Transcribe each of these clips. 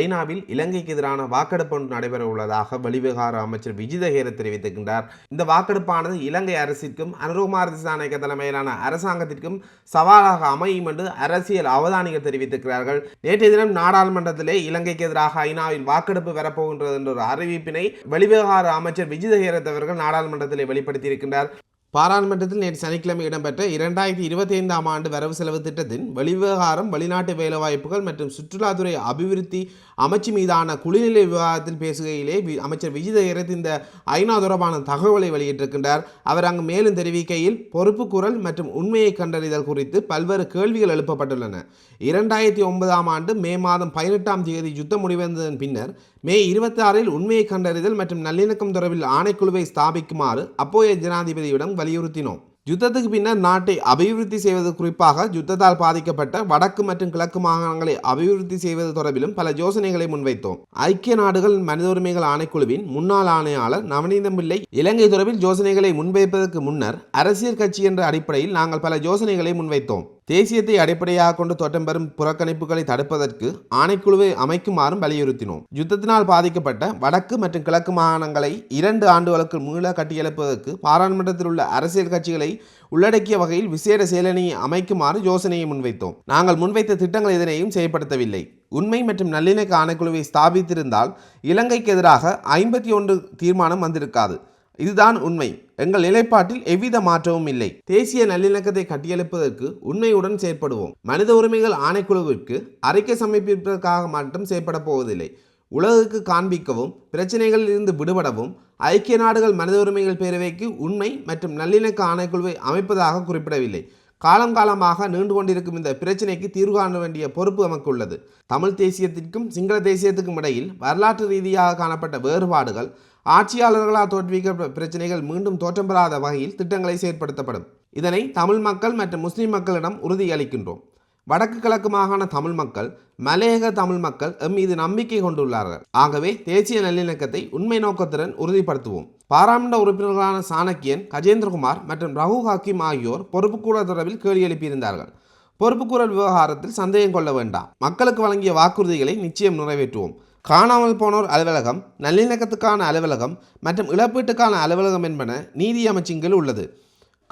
ஐநாவில் இலங்கைக்கு எதிரான வாக்கெடுப்பு ஒன்று நடைபெற உள்ளதாக வெளிவிவகார அமைச்சர் விஜித ஹேர தெரிவித்திருக்கின்றார். இந்த வாக்கெடுப்பானது இலங்கை அரசிற்கும் அனுருகுமார் திசாநாயக்க தலைமையிலான அரசாங்கத்திற்கும் சவாலாக அமையும் என்று அரசியல் அவதானிகள் தெரிவித்திருக்கிறார்கள். நேற்றைய தினம் நாடாளுமன்றத்திலே இலங்கைக்கு எதிராக ஐநாவில் வாக்கெடுப்பு வரப்போகின்றது என்ற ஒரு அறிவிப்பினை வெளிவிவகார அமைச்சர் விஜித ஹேரத் அவர்கள் நாடாளுமன்றத்திலே வெளிப்படுத்தியிருக்கின்றார். பாராளுமன்றத்தில் நேற்று சனிக்கிழமை இடம்பெற்ற இரண்டாயிரத்தி இருபத்தி ஐந்தாம் ஆண்டு வரவு செலவு திட்டத்தின் வெளிவிவகாரம் வெளிநாட்டு வேலைவாய்ப்புகள் மற்றும் சுற்றுலாத்துறை அபிவிருத்தி அமைச்சு மீதான குளிர்நிலை விவாதத்தில் பேசுகையிலே வி- அமைச்சர் விஜித ஹேரத் இந்த ஐநா தொடர்பான தகவலை வெளியிட்டிருக்கின்றார். அவர் அங்கு மேலும் தெரிவிக்கையில் பொறுப்பு குரல் மற்றும் உண்மையை கண்டறிதல் குறித்து பல்வேறு கேள்விகள் எழுப்பப்பட்டுள்ளன. இரண்டாயிரத்தி ஒன்பதாம் ஆண்டு மே மாதம் பதினெட்டாம் தேதி யுத்தம் முடிவடைந்ததன் பின்னர் மே இருபத்தி ஆறில் உண்மையை கண்டறிதல் மற்றும் நல்லிணக்கம் தொடர்பில் ஆணைக்குழுவை ஸ்தாபிக்குமாறு அப்போதைய ஜனாதிபதியிடம் வலியுறுத்தினோம். யுத்தத்துக்கு பின்னர் நாட்டை அபிவிருத்தி செய்வது குறிப்பாக யுத்தத்தால் பாதிக்கப்பட்ட வடக்கு மற்றும் கிழக்கு மாகாணங்களை அபிவிருத்தி செய்வது தொடர்பிலும் பல யோசனைகளை முன்வைத்தோம். ஐக்கிய நாடுகள் மனித உரிமைகள் ஆணைக்குழுவின் முன்னாள் ஆணையாளர் நவநீதம் பிள்ளை இலங்கை தொடர்பில் யோசனைகளை முன்வைப்பதற்கு முன்னர் அரசியல் கட்சி என்ற அடிப்படையில் நாங்கள் பல யோசனைகளை முன்வைத்தோம். தேசியத்தை அடிப்படையாக கொண்டு தோற்றம் பெறும் புறக்கணிப்புகளை தடுப்பதற்கு ஆணைக்குழுவை அமைக்குமாறும் வலியுறுத்தினோம். யுத்தத்தினால் பாதிக்கப்பட்ட வடக்கு மற்றும் கிழக்கு மாகாணங்களை இரண்டு ஆண்டுகளுக்கு மீள கட்டியெழுப்பதற்கு பாராளுமன்றத்தில் உள்ள அரசியல் கட்சிகளை உள்ளடக்கிய வகையில் விசேட செயலணியை அமைக்குமாறு யோசனையை முன்வைத்தோம். நாங்கள் முன்வைத்த திட்டங்கள் எதனையும் செயல்படுத்தவில்லை. உண்மை மற்றும் நல்லிணக்க ஆணைக்குழுவை ஸ்தாபித்திருந்தால் இலங்கைக்கு எதிராக ஐம்பத்தி ஒன்று தீர்மானம் வந்திருக்காது. இதுதான் உண்மை. எங்கள் நிலைப்பாட்டில் எவ்வித மாற்றமும் இல்லை. தேசிய நல்லிணக்கத்தை கட்டியெழுப்பதற்கு உண்மையுடன் செயற்படுவோம். மனித உரிமைகள் ஆணைக்குழுவிற்கு அறிக்கை சமர்ப்பிப்பதற்காக மட்டும் செயற்பட போவதில்லை. உலகுக்கு காண்பிக்கவும் பிரச்சனைகளில் இருந்து விடுபடவும் ஐக்கிய நாடுகள் மனித உரிமைகள் பேரவைக்கு உண்மை மற்றும் நல்லிணக்க ஆணைக்குழுவை அமைப்பதாக குறிப்பிடவில்லை. காலம் காலமாக நீண்டு கொண்டிருக்கும் இந்த பிரச்சினைக்கு தீர்வு காண வேண்டிய பொறுப்பு நமக்கு உள்ளது. தமிழ் தேசியத்திற்கும் சிங்கள தேசியத்துக்கும் இடையில் வரலாற்று ரீதியாக காணப்பட்ட வேறுபாடுகள் ஆட்சியாளர்களால் தோற்றுவிக்க பிரச்சனைகள் மீண்டும் தோற்றம் பெறாத வகையில் திட்டங்களை செயற்படுத்தப்படும். இதனை தமிழ் மக்கள் மற்றும் முஸ்லிம் மக்களிடம் உறுதியளிக்கின்றோம். வடக்கு கிழக்கு மாகாண தமிழ் மக்கள் மலையக தமிழ் மக்கள் எம் மீது நம்பிக்கை கொண்டுள்ளார்கள். ஆகவே தேசிய நல்லிணக்கத்தை உண்மை நோக்கத்துடன் உறுதிப்படுத்துவோம். பாராளுமன்ற உறுப்பினர்களான சாணக்கியன் கஜேந்திரகுமார் மற்றும் ரகு ஹக்கீம் ஆகியோர் பொறுப்புக்கூட தொடர்பில் கேள்வி எழுப்பியிருந்தார்கள். பொறுப்புக்கூறல் விவகாரத்தில் சந்தேகம் கொள்ள வேண்டாம். மக்களுக்கு வழங்கிய வாக்குறுதிகளை நிச்சயம் நிறைவேற்றுவோம். காணாமல் போனோர் அலுவலகம் நல்லிணக்கத்துக்கான அலுவலகம் மற்றும் இழப்பீட்டுக்கான அலுவலகம் என்பன நீதி அமைச்சின் உள்ளது.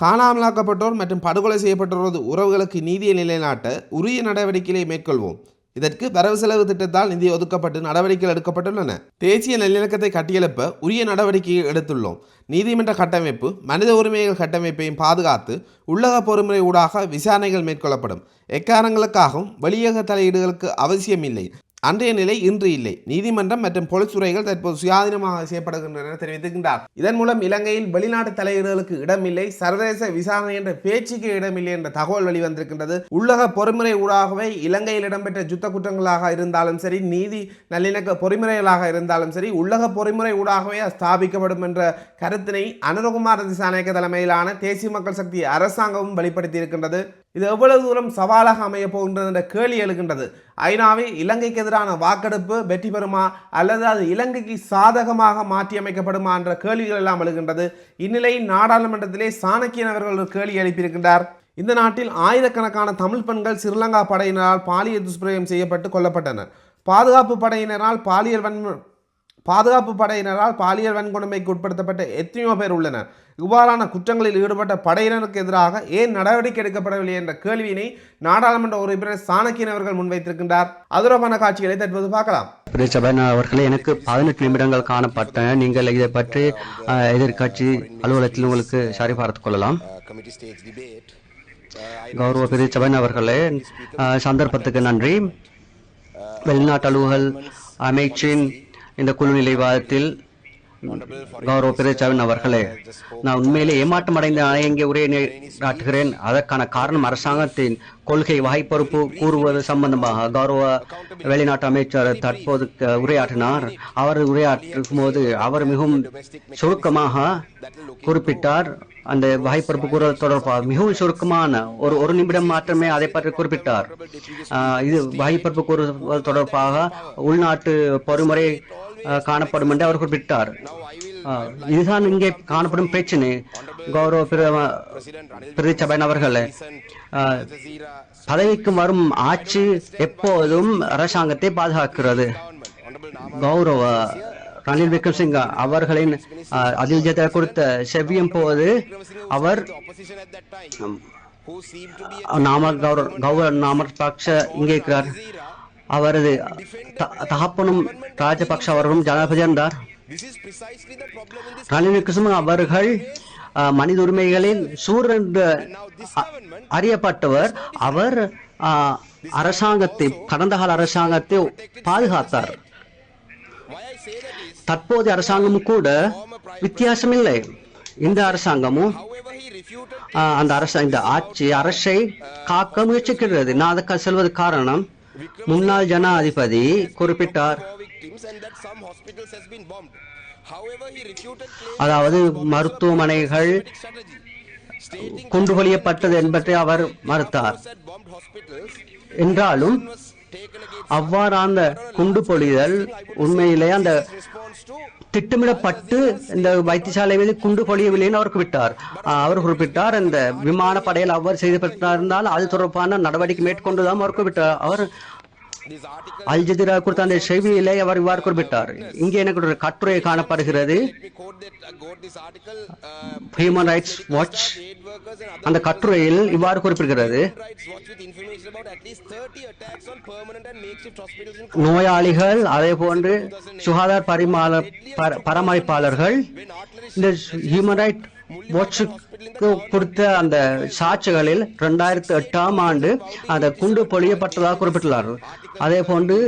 காணாமலாக்கப்பட்டோர் மற்றும் படுகொலை செய்யப்பட்டோரது உறவுகளுக்கு நீதியை நிலைநாட்ட உரிய நடவடிக்கைகளை மேற்கொள்வோம். இதற்கு வரவு செலவு திட்டத்தால் நிதி ஒதுக்கப்பட்டு நடவடிக்கைகள் எடுக்கப்பட்டுள்ளன. தேசிய நல்லிணக்கத்தை கட்டியெழுப்ப உரிய நடவடிக்கையை எடுத்துள்ளோம். நீதிமன்ற கட்டமைப்பு மனித உரிமைகள் கட்டமைப்பையும் பாதுகாத்து உள்ளக பொறுமுறை ஊடாக விசாரணைகள் மேற்கொள்ளப்படும். எக்காரணங்களுக்காகவும் வெளியக தலையீடுகளுக்கு அவசியமில்லை. அன்றைய நிலை இன்று இல்லை. நீதிமன்றம் மற்றும் பொலிஸ்துறைகள் தற்போது சுயாதீனமாக செய்யப்படுகின்றன என தெரிவித்திருக்கின்றார். இதன் மூலம் இலங்கையில் வெளிநாட்டு தலையீடுகளுக்கு இடமில்லை சர்வதேச விசாரணை என்ற பேச்சுக்கு இடமில்லை என்ற தகவல் வெளிவந்திருக்கின்றது. உள்ளக பொறுமுறை ஊடாகவே இலங்கையில் இடம்பெற்ற யுத்த குற்றங்களாக இருந்தாலும் சரி நீதி நல்லிணக்க பொறிமுறைகளாக இருந்தாலும் சரி உள்ளக பொறிமுறை ஊடாகவே ஸ்தாபிக்கப்படும் என்ற கருத்தினை அனுரகுமார் திசாநாயக்க தலைமையிலான தேசிய மக்கள் சக்தி அரசாங்கமும் வெளிப்படுத்தியிருக்கின்றது. இது எவ்வளவு தூரம் சவாலாக அமைய போகின்றது என்ற கேள்வி எழுகின்றது. ஐநாவில் இலங்கைக்கு எதிரான வாக்கெடுப்பு வெற்றி பெறுமா அல்லது அது இலங்கைக்கு சாதகமாக மாற்றியமைக்கப்படுமா என்ற கேள்விகள் எல்லாம் எழுகின்றது. இந்நிலையில் நாடாளுமன்றத்திலே சாணக்கியன் அவர்கள் ஒரு கேள்வி எழுப்பியிருக்கின்றார். இந்த நாட்டில் ஆயிரக்கணக்கான தமிழ் பெண்கள் ஸ்ரீலங்கா படையினரால் பாலியல் துஷ்பிரயோகம் செய்யப்பட்டு கொல்லப்பட்டனர். பாதுகாப்பு படையினரால் பாலியல் வன்ம பாதுகாப்பு படையினரால் பாலியல் வன்கொடுமைக்கு உட்படுத்தப்பட்ட எத்தனையோ பேர் உள்ளனர். இவ்வாறான குற்றங்களில் ஈடுபட்ட படையினருக்கு எதிராக ஏன் நடவடிக்கை எடுக்கப்படவில்லை என்ற கேள்வியினை நாடாளுமன்ற உறுப்பினர் சாணக்கியன் அவர்கள் முன்வைத்திருக்கின்றார். அதுரமான காட்சிகளை தற்போது பார்க்கலாம். பிரச்சபன் அவர்களே எனக்கு பதினெட்டு நிமிடங்கள் காணப்பட்டன நீங்கள் இதை பற்றி எதிர்கட்சி எதிர்க்கட்சி அலுவலகத்தில் உங்களுக்கு சரிபார்த்துக் கொள்ளலாம். கௌரவ பிரிச்சபன் அவர்களே சந்தர்ப்பத்துக்கு நன்றி. வெளிநாட்டு அலுவல் அமைச்சின் இந்த குழு நிலைவாதத்தில் கௌரவ பிரச்சவன் அவர்களே நான் உண்மையிலே ஏமாற்றம் அடைந்த இங்கே உரையை நாட்டுகிறேன் அதற்கான காரணம் அரசாங்கத்தின் கொள்கை வாய்ப்பொறுப்பு கூறுவது சம்பந்தமாக கௌரவ வெளிநாட்டு அமைச்சர் தற்போது உரையாற்றினார். அவர் உரையாற்றும் போது அவர் மிகவும் சுருக்கமாக குறிப்பிட்டார். அந்த வாய்ப்பொறுப்பு கூறுவது தொடர்பாக மிகவும் சுருக்கமான ஒரு ஒரு நிமிடம் மாற்றமே அதை பற்றி குறிப்பிட்டார். இது வாய்ப்பொறுப்பு கூறுவது தொடர்பாக உள்நாட்டு பொறுமுறை காணப்படும் என்று அவர் குறிப்பிட்டார். இதுதான் இங்கே காணப்படும் பிரச்சனை. கௌரவ பிரதி பிரதிச்சபைன் அவர்களே பதவிக்கு வரும் ஆட்சி எப்போதும் அரசாங்கத்தை பாதுகாக்கிறது. கௌரவ ரணில் விக்ரம்சிங் அவர்களின் அஹ், அதில் கொடுத்த செவ்வியும் போது அவர் நாம கௌரவ கௌரவ நாம பக்ஷ இங்கே இருக்கிறார். அவரது த- தகப்பனும் ராஜபக்ஷ அவர்களும் ஜனாதிபதி இருந்தார். This ரணில் அவர்கள் மனித உரிமைகளின் சூர் என்று அறியப்பட்டவர். அவர் அரசாங்கத்தை கடந்த கால அரசாங்கத்தை பாதுகாத்தார். தற்போது தற்போதைய அரசாங்கமும் கூட வித்தியாசம் இல்லை. இந்த அரசாங்கமும் ஆஹ், அந்த அரச இந்த ஆட்சி அரசை காக்க முயற்சிக்கிறது. நான் அதுக்கு செல்வது காரணம் முன்னாள் ஜனாதிபதி குறிப்பிட்டார் அதாவது மருத்துவமனைகள் குண்டுகொலியப்பட்டது என்பதை அவர் மறுத்தார் என்றாலும் அவ்வாறு அந்த குண்டு பொழிதல் உண்மையிலே அந்த திட்டமிடப்பட்டு இந்த வைத்தியசாலை மீது குண்டு பொழியவில்லைன்னு அவர் குறிப்பிட்டார் அவர் குறிப்பிட்டார் இந்த விமானப்படையில் அவர் இருந்தால் அது தொடர்பான நடவடிக்கை மேற்கொண்டுதான் அவர் குறிப்பிட்டார் அவர். அல் ஜதீரா கொடுத்த அந்த செய்தியிலே அவர் இவ்வாறு குறிப்பிட்டார் இங்கே எனக்கு ஒரு கட்டுரை காணப்படுகிறது. Uh. Uh, human rights watch அந்த கட்டுரையில் இவ்வாறு குறிப்பிடுகிறது human rights watch with information about at least 30 attacks on permanent and makeshift hospitals in நோயாளிகள் அதே போன்று சுகாதார பரிமாள பர- பராமரிப்பாளர்கள் இந்த ஹியூமன் ரைட் வாட்சுக்கு கொடுத்த அந்த சாட்சிகளில் ரெண்டாயிரத்தி எட்டாம் ஆண்டு அந்த குண்டு பொழியப்பட்டதாக குறிப்பிட்டுள்ளார். அதே போன்று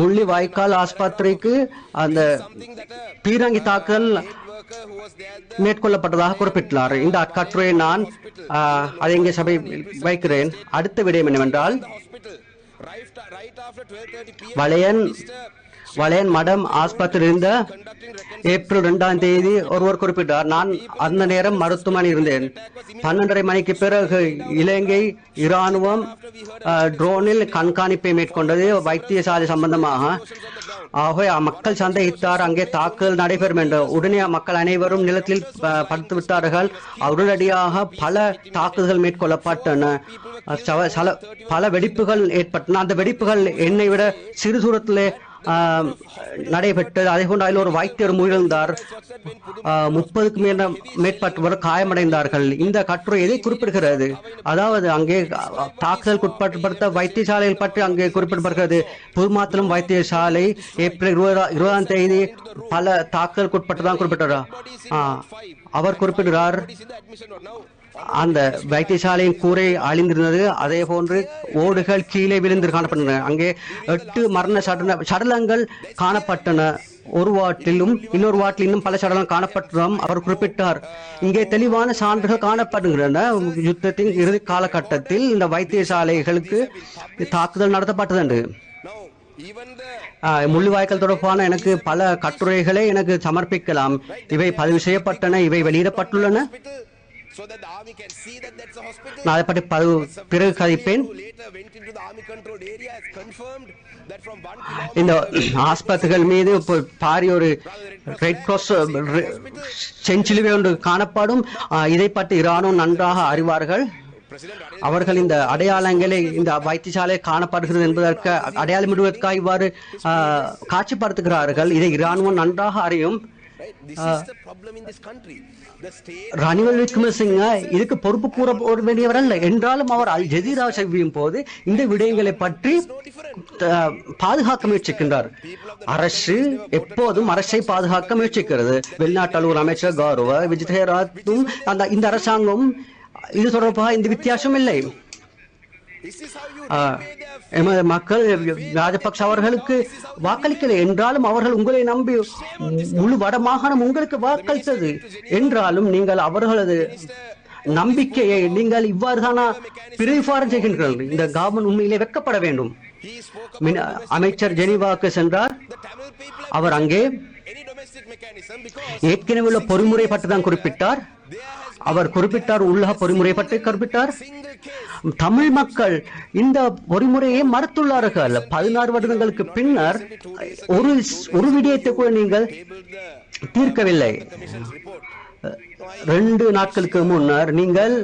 முள்ளி வாய்க்கால் ஆஸ்பத்திரிக்கு அந்த பீரங்கி தாக்கல் மேற்கொள்ளப்பட்டதாக குறிப்பிட்டுள்ளார். இந்த அக்கட்டுரையை நான் அதை இங்கே சபை வைக்கிறேன். அடுத்த விடயம் என்னவென்றால் வளையன் வளையன் மடம் ஆஸ்பத்திரி இருந்த ஏப்ரல் இரண்டாம் தேதி ஒருவர் குறிப்பிட்டார். நான் அந்த நேரம் மருத்துவமனை இருந்தேன். பன்னெண்டரை மணிக்கு பிறகு இலங்கை இராணுவம் ட்ரோனில் கண்காணிப்பை மேற்கொண்டது வைத்தியசாலை சம்பந்தமாக. ஆகவே மக்கள் சந்தேகித்தார். அங்கே தாக்குதல் நடைபெறும் என்று. உடனே மக்கள் அனைவரும் நிலத்தில் படுத்து விட்டார்கள் உடனடியாக பல தாக்குதல்கள் மேற்கொள்ளப்பட்டன. சல- பல வெடிப்புகள் ஏற்பட்டன. அந்த வெடிப்புகள் என்னை விட சிறு தூரத்திலே நடைபெற்றது அதே போன்று அதில் ஒரு வைத்தியர் முயழ்ந்தார் முப்பதுக்கு மேல மேற்பட்டவர் காயமடைந்தார்கள். இந்த கட்டுரை எதை குறிப்பிடுகிறது? அதாவது அங்கே தாக்குதலுக்கு உட்படுத்த வைத்தியசாலைகள் பற்றி அங்கே குறிப்பிடப்படுகிறது. புதுமாத்தலம் வைத்தியசாலை ஏப்ரல் இருபதா இருபதாம் தேதி பல தாக்குதலுக்கு உட்பட்டுதான் குறிப்பிட்டார் அவர் குறிப்பிடுகிறார். அந்த வைத்தியசாலையின் கூரை அழிந்திருந்தது. அதே போன்று ஓடுகள் கீழே விழுந்து காணப்பட்டன. அங்கே எட்டு மரண சடல சடலங்கள் காணப்பட்டன. ஒரு வாட்டிலும் இன்னொரு வாட்டில் இன்னும் பல சடலம் காணப்பட்டதும் அவர் குறிப்பிட்டார். இங்கே தெளிவான சான்றுகள் காணப்படுகின்றன. யுத்தத்தின் இறுதி காலகட்டத்தில் இந்த வைத்தியசாலைகளுக்கு தாக்குதல் நடத்தப்பட்டது என்று முள்ளிவாய்க்கால் தொடர்பான எனக்கு பல கட்டுரைகளை எனக்கு சமர்ப்பிக்கலாம். இவை பதிவு செய்யப்பட்டன இவை வெளியிடப்பட்டுள்ளன. நான் அதை பற்றி பது- பிறகு கதைப்பேன் இந்த ஆஸ்பத்திரிகள் மீது பாரிய ஒரு ரெட் கிராஸ் செஞ்சிலுவை ஒன்று காணப்படும். இதை பற்றி இராணுவம் நன்றாக அறிவார்கள். அவர்கள் இந்த அடையாளங்களை இந்த வைத்தியசாலை காணப்படுகிறது என்பதற்கு அடையாளமிடுவதற்காக இவ்வாறு காட்சிப்படுத்துகிறார்கள். இதை இராணுவம் நன்றாக அறியும். State ரணில் விக்ரமசிங்க இதுக்கு பொறுப்பு கூற வேண்டியவர் அல்ல என்றாலும் அவர் அல் ஜதீரா செய்யும் போது இந்த விடயங்களை பற்றி பாதுகாக்க முயற்சிக்கின்றார். அரசு எப்போதும் அரசை பாதுகாக்க முயற்சிக்கிறது. வெளிநாட்டு அலுவலர் அமைச்சர் கௌரவ விஜயராத்தும் அந்த இந்த அரசாங்கம் இது தொடர்பாக இந்த வித்தியாசம் இல்லை. எமது மக்கள் ராஜபக்ஷ அவர்களுக்கு வாக்களிக்கலை என்றாலும் அவர்கள் உங்களை நம்பி முழு வடமாகாணம் உங்களுக்கு வாக்களித்தது என்றாலும் நீங்கள் அவர்களது நம்பிக்கையை நீங்கள் இவ்வாறு தானா பிரதிபாரம் செய்கின்றீர்கள். இந்த கவர்மெண்ட் உண்மையிலே வெக்கப்பட வேண்டும். அமைச்சர் ஜெனீவாவுக்கு சென்றார். அவர் அங்கே ஏற்கனவே உள்ள பொறிமுறை பற்றி தான் குறிப்பிட்டார். அவர் குறிப்பிட்டார் உலக பொறிமுறை பற்றி குறிப்பிட்டார் தமிழ் மக்கள் இந்த பொறிமுறையை மறுத்துள்ளார்கள். பதினாறு வருடங்களுக்கு பின்னர் ஒரு ஒரு விடயத்தை கூட நீங்கள் தீர்க்கவில்லை. ரெண்டு நாட்களுக்கு முன்னர் நீங்கள்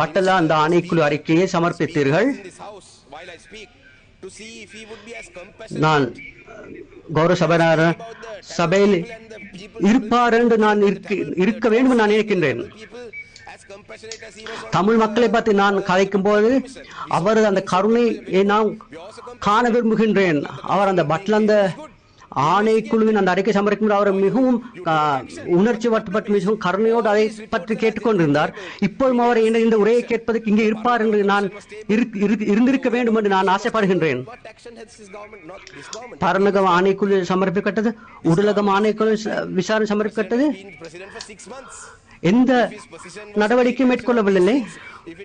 பட்டலா அந்த ஆணைக்குழு அறிக்கையை சமர்ப்பித்தீர்கள். நான் கௌரவ சபையாளர் சபையில் இருப்பார் என்று நான் இருக்க- வேண்டும் நான் நினைக்கின்றேன். தமிழ் மக்களை பற்றி நான் கதைக்கும் போது அவரது அந்த கருணையை நான் காண விரும்புகின்றேன். அவர் அந்த பட்லந்த ஆணைக்குழுவின் அந்த அறிக்கை சமர்ப்பிக்கும் அவர் மிகவும் உணர்ச்சி வட்டப்பட்டு மிகவும் கருணையோடு அதை பற்றி கேட்டுக்கொண்டிருந்தார். இப்போதும் அவர் இந்த இந்த உரையை கேட்பதற்கு இங்கே இருப்பார் என்று நான் இரு- இருந்திருக்க வேண்டும் என்று நான் ஆசைப்படுகின்றேன். what பரநகம் ஆணைக்குழு சமர்ப்பிக்கப்பட்டது உடலகம் ஆணைக்குழு விசாரணை சமர்ப்பிக்கப்பட்டது எந்த நடவடிக்கையும் மேற்கொள்ளவில்லை. if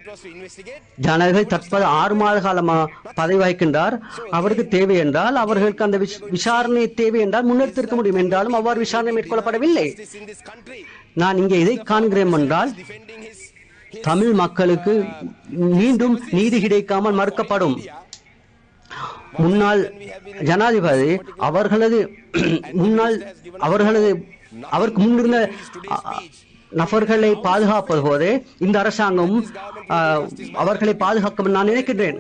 ஜனாதிபதி தற்போது ஆறு மாத காலமா பதவி வகிக்கின்றார். அவருக்கு தேவை என்றால் அவர்களுக்கு அந்த விஷ- விசாரணை தேவை என்றால் முன்னெடுத்திருக்க முடியும் என்றாலும் அவ்வாறு விசாரணை மேற்கொள்ளப்படவில்லை. நான் இங்கே இதை காண்கிறேன் என்றால் தமிழ் மக்களுக்கு மீண்டும் நீதி கிடைக்காமல் மறுக்கப்படும். முன்னாள் ஜனாதிபதி அவர்களது முன்னாள் அவர்களது அவருக்கு முன்னிருந்த அ- நபர்களை பாதுகாப்பது போது இந்த அரசாங்கம் அவர்களை பாதுகாக்கும் நான் நினைக்கின்றேன்.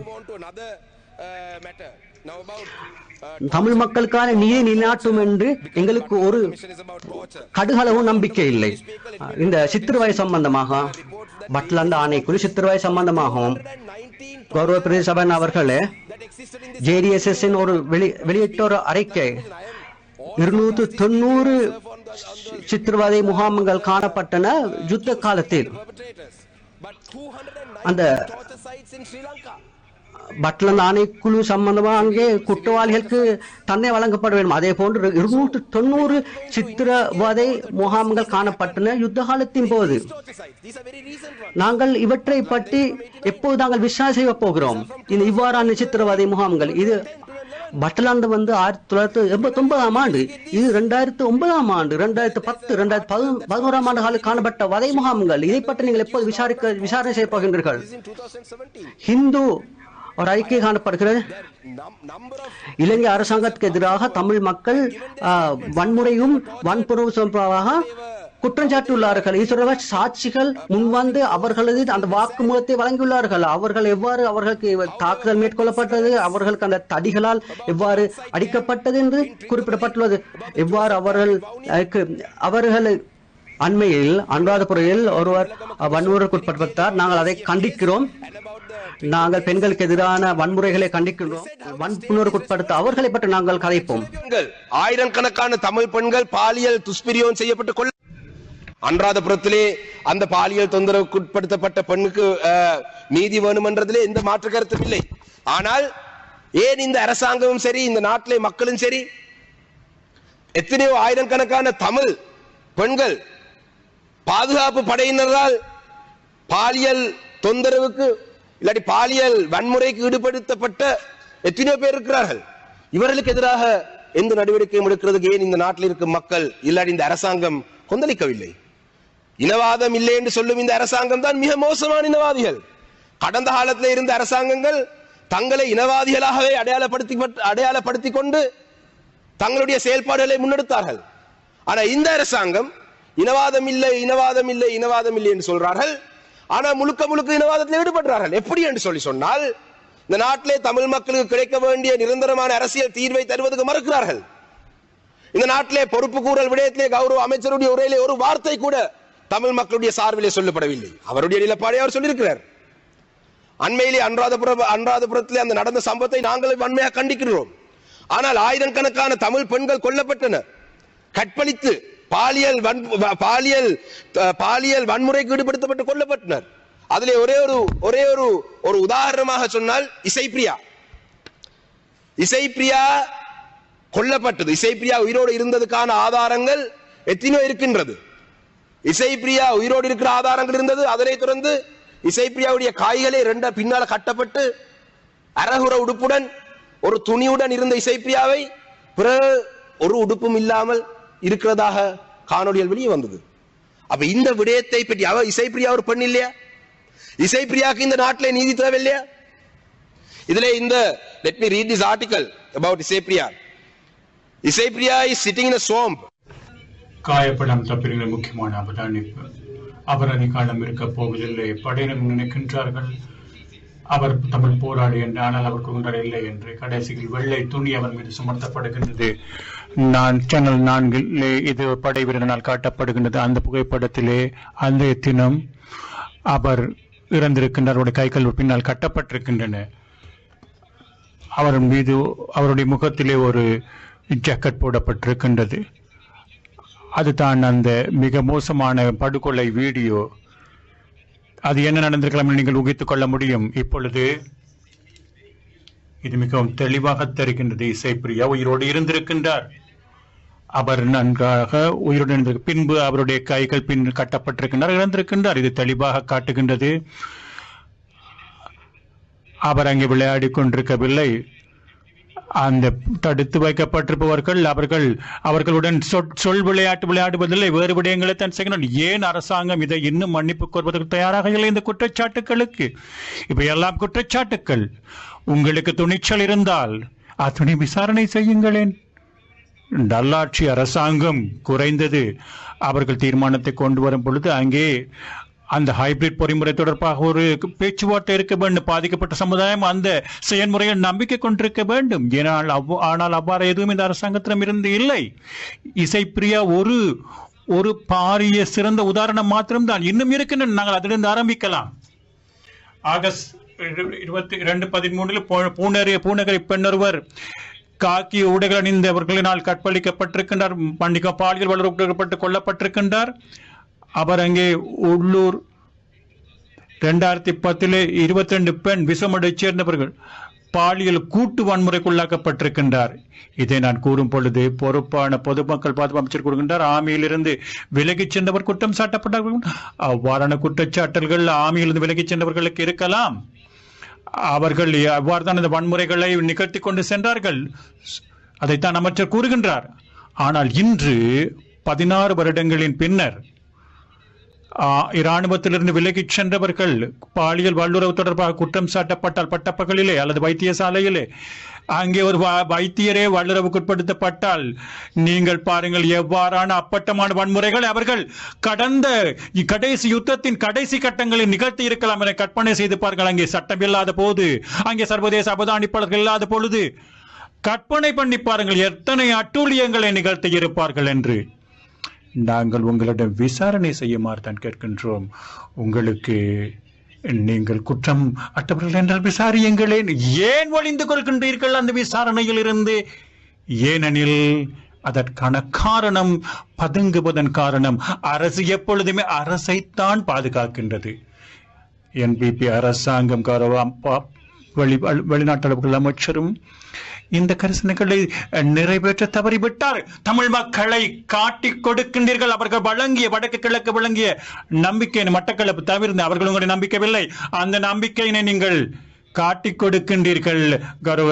தமிழ் மக்களுக்கான நீதி நிலைநாட்டும் என்று எங்களுக்கு ஒரு கடுகளவும் நம்பிக்கை இல்லை. இந்த சித்திரவாய் சம்பந்தமாக பட்லந்த ஆணைக்குழு சித்திரவாய் சம்பந்தமாகவும் கௌரவ பிரதேசபன் அவர்களே ஜேடிஎஸ்எஸ் ஒரு வெளி வெளியிட்ட ஒரு அறிக்கை. இருநூற்று தொண்ணூறு சித்திரவதை முகாம்கள் காணப்பட்டன யுத்த காலத்தில். அந்த பட்லன் ஆணைக்குழு சம்பந்தமாக அங்கே குற்றவாளிகளுக்கு தன்னை வழங்கப்பட வேண்டும். அதே போன்று இருநூற்று தொண்ணூறு சித்திரவதை முகாம்கள் காணப்பட்டன யுத்த காலத்தின் போது. நாங்கள் இவற்றை பற்றி எப்போது நாங்கள் விசாரணை செய்ய போகிறோம்? இந்த இவ்வாறான சித்திரவதை முகாம்கள் இது பட்டலாந்து வந்து ஆயிரத்தி தொள்ளாயிரத்தி எண்பத்தி ஒன்பதாம் ஆண்டு இது ரெண்டாயிரத்தி ஒன்பதாம் ஆண்டு ரெண்டாயிரத்தி பத்து ரெண்டாயிரத்தி பதினொ- பதினோராம் ஆண்டு காலில் காணப்பட்ட வதை முகாம்கள். இதை பற்றி நீங்கள் எப்போது விசாரிக்க விசாரணை செய்ய போகின்றீர்கள்? ஹிந்து ஒரு அறிக்கை காணப்படுகிறது. இலங்கை அரசாங்கத்துக்கு எதிராக தமிழ் மக்கள் வன்முறையும் வன்புறவு குற்றஞ்சாட்டியுள்ளார்கள். குற்றம் இது தொடர்பாக சாட்சிகள் முன்வந்து அவர்களது அந்த வாக்குமூலத்தை வழங்கியுள்ளார்கள். அவர்கள் எவ்வாறு அவர்களுக்கு தாக்குதல் மேற்கொள்ளப்பட்டது? அவர்களுக்கு அந்த தடிகளால் எவ்வாறு அடிக்கப்பட்டது என்று குறிப்பிடப்பட்டுள்ளது. எவ்வாறு அவர்கள் அவர்கள் அண்மையில் அனுராதபுரையில் ஒருவர் வன்முறைக்குட்பட்டார் நாங்கள் அதை கண்டிக்கிறோம். நாங்கள் பெண்களுக்கு எதிரான வன்முறைகளை கண்டிக்கின்றோம். வன்புணர்வுக்குட்படுத்த அவர்களை பற்றி நாங்கள் கதைப்போம். ஆயிரக்கணக்கான தமிழ் பெண்கள் பாலியல் துஷ்பிரியோகம் செய்யப்பட்டு கொள்ள அன்றாதபுரத்திலே அந்த பாலியல் தொந்தரவுக்கு உட்படுத்தப்பட்ட பெண்ணுக்கு நீதி வேணுமென்றதிலே எந்த மாற்று கருத்தும் இல்லை. ஆனால் ஏன் இந்த அரசாங்கமும் சரி இந்த நாட்டிலே மக்களும் சரி எத்தனையோ ஆயிரக்கணக்கான தமிழ் பெண்கள் பாதுகாப்பு படையினரால் பாலியல் தொந்தரவுக்கு இல்லாட்டி பாலியல் வன்முறைக்கு ஈடுபடுத்தப்பட்ட எத்தனையோ பேர் இருக்கிறார்கள். இவர்களுக்கு எதிராக எந்த நடவடிக்கையும் எடுக்கிறதுக்கு ஏன் இந்த நாட்டில் இருக்கும் மக்கள் இல்லாட்டி இந்த அரசாங்கம் கொந்தளிக்கவில்லை? இனவாதம் இல்லை என்று சொல்லும் இந்த அரசாங்கம் தான் மிக மோசமான இனவாதிகள். கடந்த காலத்தில் இருந்த அரசாங்கங்கள் தங்களை இனவாதிகளாகவே அடையாளப்படுத்தி அடையாளப்படுத்தி கொண்டு தங்களுடைய செயல்பாடுகளை முன்னெடுத்தார்கள். ஆனால் இந்த அரசாங்கம் இனவாதம் இல்லை இனவாதம் இல்லை இனவாதம் இல்லை என்று சொல்றார்கள். ஆனால் முழுக்க முழுக்க இனவாதத்தில் ஈடுபடுறார்கள். எப்படி என்று சொல்லி சொன்னால் இந்த நாட்டிலே தமிழ் மக்களுக்கு கிடைக்க வேண்டிய நிரந்தரமான அரசியல் தீர்வை தருவதற்கு மறுக்கிறார்கள். இந்த நாட்டிலே பொறுப்பு கூறல் விடயத்திலே கௌரவ அமைச்சருடைய உரையிலே ஒரு வார்த்தை கூட தமிழ் மக்களுடைய சார்பிலே சொல்லப்படவில்லை. அவருடைய நிலப்பாடை அவர் சொல்லியிருக்கிறார். அண்மையிலே அன்றாதபுரம் அன்றாதபுரத்திலே அந்த நடந்த சம்பவத்தை நாங்கள் வன்மையாக கண்டிக்கிறோம். ஆனால் ஆயிரக்கணக்கான தமிழ் பெண்கள் கொல்லப்பட்டனர் கற்பழித்து பாலியல் வன் பாலியல் பாலியல் வன்முறைக்கு ஈடுபடுத்தப்பட்டு கொல்லப்பட்டனர். அதிலே ஒரே ஒரு ஒரே ஒரு ஒரு உதாரணமாக சொன்னால் இசைப்பிரியா. இசைப்பிரியா கொல்லப்பட்டது. இசைப்பிரியா உயிரோடு இருந்ததுக்கான ஆதாரங்கள் எத்தனையோ இருக்கின்றது. இசைப்பிரியா உயிரோடு இருக்கிற ஆதாரங்கள் இருந்தது. அதனை தொடர்ந்து இசைப்பிரியாவுடைய காய்களே ரெண்ட பின்னால கட்டப்பட்டு அரகுர உடுப்புடன் ஒரு துணியுடன் இருந்த இசைப்பிரியாவை பிறகு ஒரு உடுப்பும் இல்லாமல் இருக்கிறதாக காணொளிகள் வெளியே வந்தது. அப்ப இந்த விடயத்தை பற்றி அவ இசைப்பிரியா ஒரு பெண் இல்லையா? இசைப்பிரியாக்கு இந்த நாட்டிலே நீதி தேவையில்லையா? இதுல இந்த let me read this article about Isaipriya. Isaipriya is sitting in a chomp காயப்படம் தப்பிருந்த முக்கியமான அவதானிப்பு அவர் அதிகாலம் இருக்க போவதில்லை. படையினர் நினைக்கின்றார்கள். அவர் தமிழ் போராளி என்று ஆனால் அவர் கூறுகின்றார் இல்லை என்று. கடைசியில் வெள்ளை துணி அவர் மீது சுமத்தப்படுகின்றது. நான் சேனல் நான்கிலே இது படை வீரனால் காட்டப்படுகின்றது. அந்த புகைப்படத்திலே அந்த தினம் அவர் இறந்திருக்கின்றார் அவருடைய கைகள் பின்னால் கட்டப்பட்டிருக்கின்றன. அவர் மீது அவருடைய முகத்திலே ஒரு ஜாக்கெட் போடப்பட்டிருக்கின்றது. அதுதான் அந்த மிக மோசமான படுகொலை வீடியோ. அது என்ன நடந்திருக்கலாம் நீங்கள் ஊகித்துக் கொள்ள முடியும். இப்பொழுது இது மிகவும் தெளிவாக தெரிகின்றது. இசைப்பிரியா உயிரோடு இருந்திருக்கின்றார். அவர் நன்றாக உயிரோடு பின்பு அவருடைய கைகள் பின் கட்டப்பட்டிருக்கின்றார் இறந்திருக்கின்றார் இது தெளிவாக காட்டுகின்றது. அவர் அங்கே விளையாடி கொண்டிருக்கவில்லை. அந்த தடுத்து வைக்கப்பட்டிருப்பவர்கள் அவர்கள் அவர்களுடன் சொல் சொல் விளையாட்டு விளையாடுவதில்லை வேறு விடயங்களை தான் செய்யணும். ஏன் அரசாங்கம் இதை இன்னும் மன்னிப்பு கோருவதற்கு தயாராக இல்லை இந்த குற்றச்சாட்டுகளுக்கு? இவையெல்லாம் குற்றச்சாட்டுக்கள். உங்களுக்கு துணிச்சல் இருந்தால் அதனை விசாரணை செய்யுங்களேன். நல்லாட்சி அரசாங்கம் குறைந்தது அவர்கள் தீர்மானத்தை கொண்டு வரும் பொழுது அங்கே அந்த ஹைபிரிட் பொறிமுறை தொடர்பாக ஒரு பேச்சுவார்த்தை இருக்க வேண்டும். பாதிக்கப்பட்ட சமுதாயம் அந்த செயல்முறையில் நம்பிக்கை கொண்டிருக்க வேண்டும். ஏனால் அவ் ஆனால் அவ்வாறு எதுவும் இந்த அரசாங்கத்திடம் இருந்து இல்லை. இசைப்பிரியா ஒரு ஒரு பாரிய சிறந்த உதாரணம் மாத்திரம்தான். இன்னும் இருக்கின்றன. நாங்கள் அதிலிருந்து ஆரம்பிக்கலாம். ஆகஸ்ட் இருபத்தி இரண்டு பதிமூன்றில் பூனரி பூநகரி பெண்ணொருவர் காக்கி உடைகள் அணிந்தவர்களினால் கற்பழிக்கப்பட்டிருக்கின்றார். மன்னிக்க பாலியல் வளர்க்கப்பட்டு கொல்லப்பட்டிருக்கின்றார். அவர் அங்கே உள்ளூர் ரெண்டாயிரத்தி பத்திலே இருபத்தி ரெண்டு பெண் விசமடை சேர்ந்தவர்கள் பாலியல் கூட்டு வன்முறைக்குள்ளாக்கப்பட்டிருக்கின்றார். இதை நான் கூறும் பொழுது பொறுப்பான பொதுமக்கள் பாதுகாப்பு அமைச்சர் கூறுகின்றார் ஆமையிலிருந்து விலகிச் சென்றவர் குற்றம் சாட்டப்பட்டார்கள் அவ்வாறான குற்றச்சாட்டல்கள் ஆமையிலிருந்து விலகிச் சென்றவர்களுக்கு இருக்கலாம். அவர்கள் அவ்வாறு தான் இந்த வன்முறைகளை நிகழ்த்தி கொண்டு சென்றார்கள்? அதைத்தான் அமைச்சர் கூறுகின்றார். ஆனால் இன்று பதினாறு வருடங்களின் பின்னர் இராணுவத்திலிருந்து விலகிச் சென்றவர்கள் பாலியல் வல்லுறவு தொடர்பாக குற்றம் சாட்டப்பட்டால் பட்டப்பகலிலே அல்லது வைத்தியசாலையிலே அங்கே ஒரு வ- வைத்தியரே வல்லுறவுக்குட்படுத்தப்பட்டால் நீங்கள் பாருங்கள் எவ்வாறான அப்பட்டமான வன்முறைகள் அவர்கள் கடந்த கடைசி யுத்தத்தின் கடைசி கட்டங்களில் நிகழ்த்தி இருக்கலாம் என கற்பனை செய்து பாருங்கள். அங்கே சட்டம் இல்லாத போது அங்கே சர்வதேச அவதானிப்பாளர்கள் இல்லாத பொழுது கற்பனை பண்ணி பாருங்கள் எத்தனை அட்டூழியங்களை நிகழ்த்தி இருப்பார்கள் என்று. நாங்கள் உங்களிடம் விசாரணை செய்யுமாறு தான் கேட்கின்றோம். உங்களுக்கு நீங்கள் குற்றம் அற்றவர்கள் என்றால் விசாரியுங்களேன் ஏன் ஒளிந்து கொள்கின்றீர்கள் அந்த விசாரணையில் இருந்து ஏனெனில் அதற்கான காரணம் பதுங்குவதன் காரணம் அரசு எப்பொழுதுமே அரசைத்தான் பாதுகாக்கின்றது. என்பிபி அரசாங்கம் கௌரவ ப- வெளிநாட்டு அமைச்சரும் இந்த கரிசனைகளை நிறைவேற்ற தவறிவிட்டார் தமிழ் மக்களை காட்டி கொடுக்கின்றீர்கள். அவர்கள் வழங்கிய வடக்கு கிழக்கு வழங்கிய நம்பிக்கையின் மட்டக்களப்பு தவிர்த்து அவர்கள் உங்களை நம்பிக்கவில்லை. அந்த நம்பிக்கையினை நீங்கள் காட்டிக் கொடுக்கின்றீர்கள். கௌரவ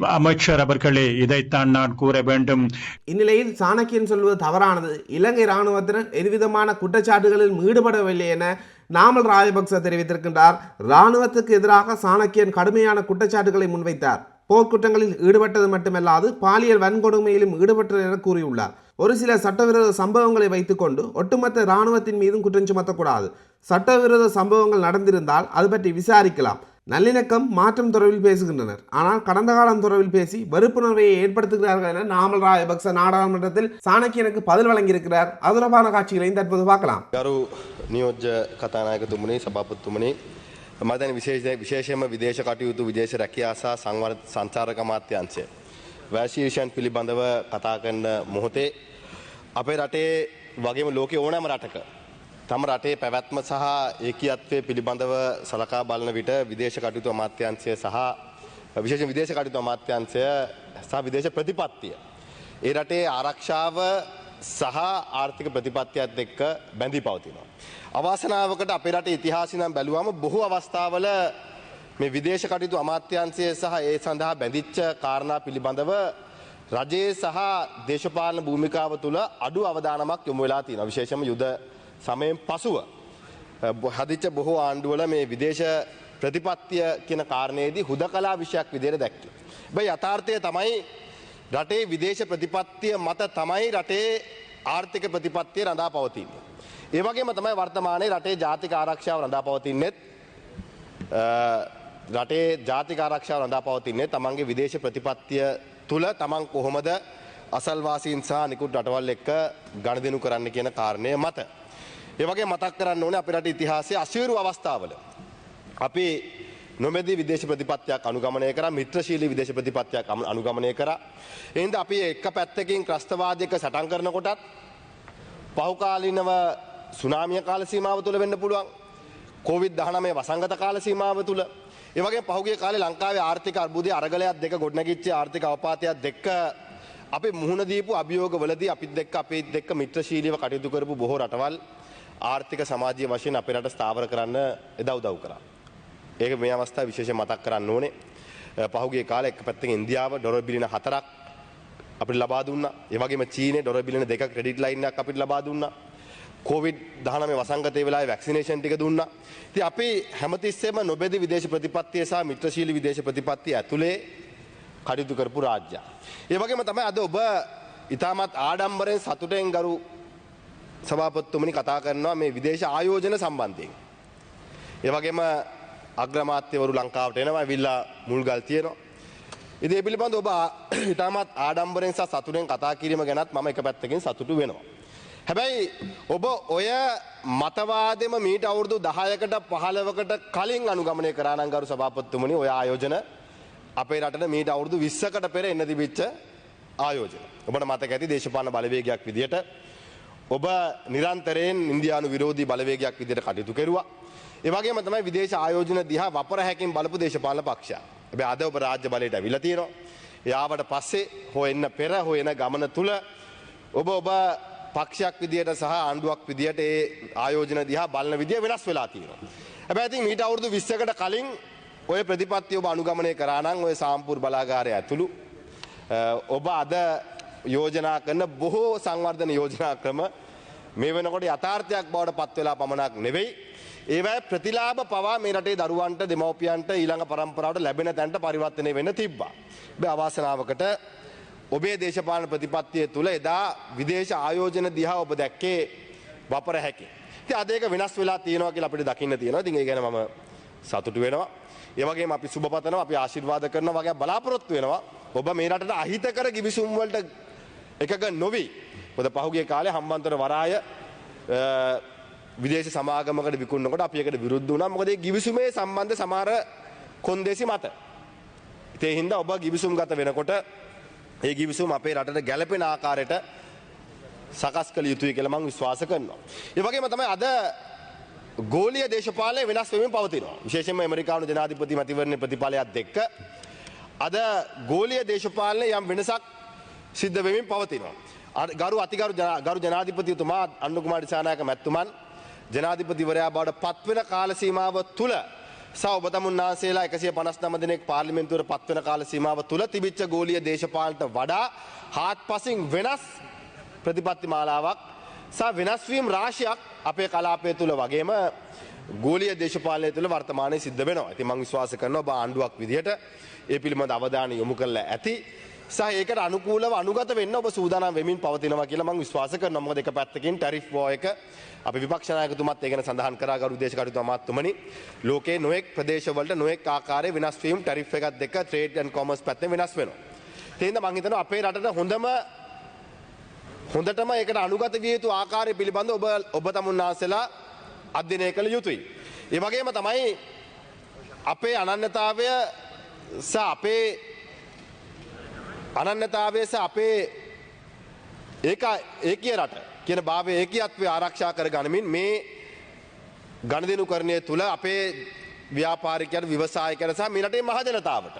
அமைச்சர் அவர்களே இதைத்தான் நான் கூற வேண்டும். இந்நிலையில் சாணக்கியன் சொல்வது தவறானது. இலங்கை இராணுவத்தினர் எதுவிதமான குற்றச்சாட்டுகளில் ஈடுபடவில்லை என நாமல் ராஜபக்ச தெரிவித்திருக்கின்றார். இராணுவத்துக்கு எதிராக சாணக்கியன் கடுமையான குற்றச்சாட்டுகளை முன்வைத்தார். போர்க்குற்றங்களில் ஈடுபட்டது மட்டுமல்லாது பாலியல் வன்கொடுமையிலும் ஈடுபட்டது என கூறியுள்ளார். ஒரு சில சட்டவிரோத சம்பவங்களை வைத்துக்கொண்டு ஒட்டுமொத்த இராணுவத்தின் மீதும் குற்றம் சுமத்தக்கூடாது. சட்டவிரோத சம்பவங்கள் நடந்திருந்தால் அது பற்றி விசாரிக்கலாம். நல்லிணக்கம் மாற்றம் தொடர்பில் பேசுகின்றனர். ஆனால் கடந்த காலம் தொடர்பில் பேசி வெறுப்புணர்வையை ஏற்படுத்துகிறார்கள் என நாமல் ராஜபக்ச நாடாளுமன்றத்தில் சாணக்கியனுக்கு பதில் வழங்கியிருக்கிறார். அது தொடர்பான காட்சிகளையும் தற்போது பார்க்கலாம். நியோஜ கதாநாயக கதாநாயகத்துமணி சபாபத்துமணி සභාපතිතුමනි මම දැන් විශේෂ විශේෂයෙන්ම විදේශ කටයුතු විදේශ රැකියා සහ සංවර්ධ සංචාරක අමාත්‍යාංශය වැශීර්ෂයන් පිළිබඳව කතා කරන මොහොතේ අපේ රටේ වගේම ලෝකේ ඕනෑම රටක තම රටේ පැවැත්ම සහ ඒකියත්වය පිළිබඳව සලකා බලන විට විදේශ කටයුතු අමාත්‍යංශය සහ විශේෂ විදේශ කටයුතු අමාත්‍යංශය සහ විදේශ ප්‍රතිපත්තිය. ඒ රටේ ආරක්ෂාව සහ ආර්ථික ප්‍රතිපත්තියත් එක්ක බැඳී පවතිනවා. අවාසනාවකට අපේ රට ඉතිහාසිනම් බැලුවම බොහෝ අවස්ථාවල මේ විදේශ කටයුතු අමාත්‍යන්සය සහ ඒ සඳහා බැඳිච්ච කාරණා පිළිබඳව රජයේ සහ දේශපාලන භූමිකාව තුළ අඩු අවධානමක් යොමු වෙලා තියෙන විශේෂම යුද සමයෙන් පසුව. බො- හදිච්ච බොහෝ ආණ්ඩුවල මේ විදේශ ප්‍රතිපත්තිය කියන කාරණයේදී හුද කලා විෂයක් විදියට දැක්කේ. බයි යථාර්ථය තමයි රටේ විදේශ ප්‍රතිපත්තිය මත තමයි රටේ ආර්ථික ප්‍රතිපත්තිය රඳා පවතින්නේ. ඒවගේම තමයි වර්තමානයේ රටේ ජාතික ආරක්ෂාව රඳා පවතින්නෙත් රටේ ජාතික ආරක්ෂාව රඳා පවතින්නේ තමන්ගේ විදේශ ප්‍රතිපත්තිය තුළ තමන් කොහොමද අසල්වාසීන් සහ නිකුත් රටවල් එක්ක ගණදනු කරන්න කියන කාරණය මත. ඒවගේ මතක් කරන්න ඕන අප රට ඉතිහාසය අසීරු අවස්ථාවල. අපි නොමැදි විදේශ ප්‍රතිපත්තියක් අනුගමනය කර මිත්‍රශීලී විදේශ ප්‍රතිපත්තියක් අම- අනුගමනය කර. එහින්ද අපි එක්ක පැත්තකින් ක්‍රස්තවාදයක සටන් කරන කොටත් පහුකාලිනව සුනාමිය කාල සීමාව තුළ වෙන්න පුළුවන් කොවිD දහනමේ වසංගත කාල සීමාව තුළ ඒවගේ පහුගේ කාලේ ලංකාවේ ආර්ථික අර්බුදය අරගලයක් දෙක ගොඩනැගිච්ච ආර්ථික අවපාතයක් දෙක්ක අපි මුහුණ දීපු අභියෝග වලදී අපිත් දෙක්ක අපේ දෙක්ක මිත්‍රශීලීව කටයුතු කරපු බොහෝ රටවල් ආර්ථික සමාජීය වශයෙන් අපේ රට ස්ථාවර කරන්න එදා උදව් කරා. ඒක මේ අවස්ථාව විශේෂයෙන් මතක් කරන්න ඕනේ. අ, පහුගිය කාලේ එක පැත්තකින් ඉන්දියාව ඩොලර් බිලියන 4ක් අපිට ලබා දුන්නා. ඒ වගේම චීනය ඩොලර් බිලියන 2ක ක්‍රෙඩිට් ලයින් එකක් අපිට ලබා දුන්නා. කොවිඩ් 19 වසංගතයේ වෙලාවේ වැක්සිනේෂන් ටික දුන්නා. ඉතින් අපි හැමතිස්සෙම නොබෙදි විදේශ ප්‍රතිපත්තිය සහ මිත්‍රශීලී විදේශ ප්‍රතිපත්තිය ඇතුලේ කටයුතු කරපු රාජ්‍යයක්. ඒ වගේම තමයි අද ඔබ ඊටමත් ආඩම්බරෙන් සතුටෙන් ගරු සභාපතිතුමනි කතා කරනවා මේ විදේශ ආයෝජන සම්බන්ධයෙන්. ඒ වගේම අග්‍රමාත්‍යවරු ලංකාවට එනවා ඇවිල්ලා මුල්ගල් තියෙනවා. ඉතින් ඒ පිළිබඳව ඔබ ආ- ඉතාමත් ආඩම්බරෙන් සහ සතුටෙන් කතා කිරීම ගැනත් මම එක පැත්තකින් සතුටු වෙනවා. හැබැයි ඔබ ඔය මතවාදෙම මීට අවුරුදු 10කට 15කට කලින් අනුගමනය කරා නම් ගරු සභාපතිතුමනි ඔය ආයෝජන අපේ රටට මීට අවුරුදු 20කට පෙර එන්න තිබිච්ච ආයෝජන. ඔබට මතක ඇති දේශපාලන බලවේගයක් විදිහට ඔබ නිරන්තරයෙන් ඉන්දියානු විරෝධී බලවේගයක් විදිහට කටයුතු කෙරුවා. ඒ වගේම තමයි විදේශ ආයෝජන දිහා වපර හැකින් බලපු දේශපාලන පක්ෂයක්. හැබැයි අද ඔබ රාජ්‍ය බලයට අවිලා තියෙනවා. යාවට පස්සේ හොයන්න පෙර හොයන ගමන තුල ඔබ ඔබ පක්ෂයක් විදියට සහ ආණ්ඩුවක් විදියට ඒ ආයෝජන දිහා බලන විදිය වෙනස් වෙලා තියෙනවා. හැබැයි ඉතින් මීට අවුරුදු 20කට කලින් ඔය ප්‍රතිපත්ති ඔබ අනුගමනය කරා නම් ඔය සාම්පූර් බලාගාරය ඇතුළු අ, ඔබ අද යෝජනා කරන බොහෝ සංවර්ධන යෝජනා ක්‍රම මේ වෙනකොට යථාර්ථයක් බවට පත් වෙලා පමණක් නෙවෙයි ඒවැ ප්‍රතිලාභ පවා මේ රටේ දරුවන්ට දෙමව්පියන්ට ඊළඟ පරම්පරාවට ලැබෙන තැනට පරිවර්තනය වෙන්න තිබ්බා. හැබැයි අවාසනාවකට ඔබේ දේශපාලන ප්‍රතිපත්තිය තුළ එදා විදේශ ආයෝජන දිහා ඔබ දැක්කේ වපර හැකි. ඉතින් අද ඒක වෙනස් වෙලා තියෙනවා කියලා අපිට දකින්න තියෙනවා. ඉතින් ඒ ගැන මම සතුටු වෙනවා. ඒ වගේම අපි සුබ පතනවා අපි ආශිර්වාද කරනවා වගේ බලාපොරොත්තු වෙනවා. ඔබ මේ රටට අහිතකර කිවිසුම් වලට එකක නොවි. මොකද පහුගිය කාලේ හම්බන්තොට වරාය අ, විදේශ සමාගමකට විකුණනකොට අපි ඒකට විරුද්ධ වුණා. මොකද ඒ කිවිසුමේ සම්බන්ධ සමහර කොන්දේසි මත. ඉතින් ඒ හින්දා ඔබ කිවිසුම් ගත වෙනකොට ඒ කිවිසුම් අපේ රටට ගැළපෙන ආකාරයට සකස් කළ යුතුයි කියලා මම විශ්වාස කරනවා. ඒ වගේම තමයි අද ගෝලීය දේශපාලනය වෙනස් වෙමින් පවතිනවා. විශේෂයෙන්ම ඇමරිකානු ජනාධිපති මැතිවරණ ප්‍රතිඵලයත් එක්ක අද ගෝලීය දේශපාලනය යම් වෙනසක් සිද්ධ වෙමින් පවතිනවා. අර ගරු අතිගරු ජනා- ගරු ජනාධිපතිතුමා අන්න කුමාර දිසානායක මැතිතුමන් ජනාධිපතිවරයා බවට පත්වෙන කාල සීමාව තුළ සහ ඔබ තමුන් වහන්සේලා 159 දෙනෙක් පාර්ලිමේන්තුවට පත්වෙන කාල සීමාව තුළ තිබිච්ච ගෝලීය දේශපාලනට වඩා හාත්පසින් වෙනස් ප්‍රතිපත්ති මාලාවක් සහ වෙනස්වීම් රාශියක් අපේ කලාපය තුළ වගේම ගෝලිය දේශපාලනය තුළ වර්තමානය සිද්ධ වෙනවා. ඉතින් මම විශ්වාස කරනවා ඔබ ආණ්ඩුවක් විදිහට ඒ පිළිබඳ අවධානය යොමු කරලා ඇති. සහ ඒකට අනුකූලව අනුගත වෙන්න ඔබ සූදානම් වෙමින් පවතිනවා කියලා මම විශ්වාස කරනවා. මොකද එක පැත්තකින් ටැරිෆ් වෝ එක අපි විපක්ෂ ናයකතුමත් ඒ ගැන සඳහන් කරා ගරු දේශ කටයුතු අමාත්‍යතුමනි. ලෝකයේ නොඑක් ප්‍රදේශවලට නොඑක් ආකාරයේ වෙනස් වීම් ටැරිෆ් එකක් දෙක ට්‍රේඩ් ඇන්ඩ් කොමර්ස් පැත්තෙන් වෙනස් වෙනවා. ඒ හින්දා මම හිතනවා අපේ රටට හොඳම හොඳටම ඒකට අනුගත විය යුතු ආකාරය පිළිබඳ ඔබ ඔබ තමුන් වහන්සේලා අධ්‍යයනය කළ යුතුයි. ඒ වගේම තමයි අපේ අනන්‍යතාවය සහ අපේ අනන්‍යතාවය සහ අපේ ඒක ඒකීය රට කියන භාවය ඒකීයත්වය ආරක්ෂා කර ගනිමින් මේ ගණදෙනු කරණය තුළ අපේ ව්‍යාපාරිකයන් විවසායකයන් සහ මේ රටේ මහජනතාවට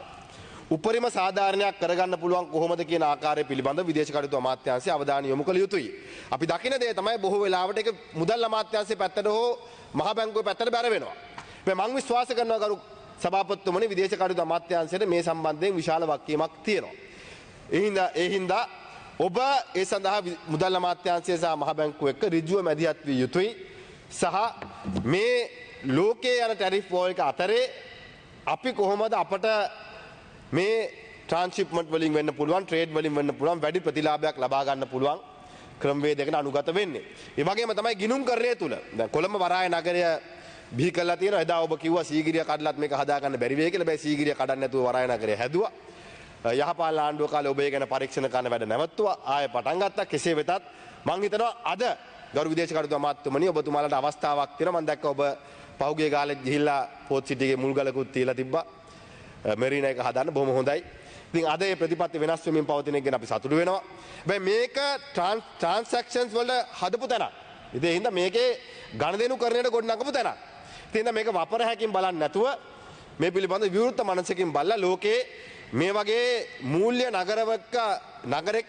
උපරිම සාධාරණයක් කරගන්න පුළුවන් කොහොමද කියන ආකාරය පිළිබඳ විදේශ කටයුතු අමාත්‍යාංශය අවධානය යොමු කළ යුතුයි. අපි දකින දේ තමයි බොහෝ වෙලාවට ඒක මුදල් අමාත්‍යාංශයේ පැත්තට හෝ මහ බැංකුවේ පැත්තට බැර වෙනවා. හැබැයි මම විශ්වාස කරනවා කරු සභාපතිතුමනි විදේශ කටයුතු අමාත්‍යාංශයට මේ සම්බන්ධයෙන් විශාල වගකීමක් තියෙනවා. ඒ හින්දා ඒ හින්දා ඔබ ඒ සඳහා වි- මුදල් අමාත්‍යාංශය සහ මහ බැංකුව එක්ක ඍජුව මැදිහත් විය යුතුයි. සහ මේ ලෝකයේ යන ටැරිෆ් වෝල් එක අතරේ අපි කොහොමද අපට මේ ට්‍රන්ශිප්මට වලින් වෙන්න පුළුවන් ට්‍රේඩ් වලින් වෙන්න පුළුවන් වැඩි ප්‍රතිලාභයක් ලබා ගන්න පුළුවන් ක්‍රමවේදයකට අනුගත වෙන්නේ. ඒ වගේම තමයි ගිනුම් කරණය තුල දැන් කොළඹ වරාය නගරය බිහි කල්ලා තියෙන එදා ඔබ කිව්වා සීගිරිය කඩලත් මේක හදාගන්න බැරි වෙයි කියලා. බෑ සීගිරිය කඩන්න නැතුව වරායන කරේ හැදුවා. යහපාල ආණ්ඩුව කාලේ ඔබ ඒ ගැන පරීක්ෂණ කරන වැඩ නැවතුවා. ආයෙ පටන් ගත්තා. කෙසේ වෙතත් මං හිතනවා අද ගරු විදේශ කටයුතු අමාත්‍යතුමනි ඔබතුමාලට අවස්ථාවක් තියෙනවා. මම දැක්ක ඔබ පහුගිය කාලෙත් ගිහිල්ලා පෝත් සිටිගේ මුල්ගලකුත් තියලා තිබ්බා. මෙරීන එක හදන්න බොහොම හොඳයි. ඉතින් අද ඒ ප්‍රතිපත්ති වෙනස් වෙමින් පවතින එක ගැන අපි සතුටු වෙනවා. හැබැයි මේක ට්‍රාන්සැක්ෂන්ස් වල හදපු තැනක්. ඉතින් ඒ හින්දා මේකේ ගණදෙනු කරණයට ගොඩනගපු තැනක්. ඉතින් හින්දා මේක වපර හැකින් බලන්නේ නැතුව මේ පිළිබඳ විවෘත මනසකින් බලලා ලෝකේ මේ වගේ මූල්‍ය නගරවක නගරෙක්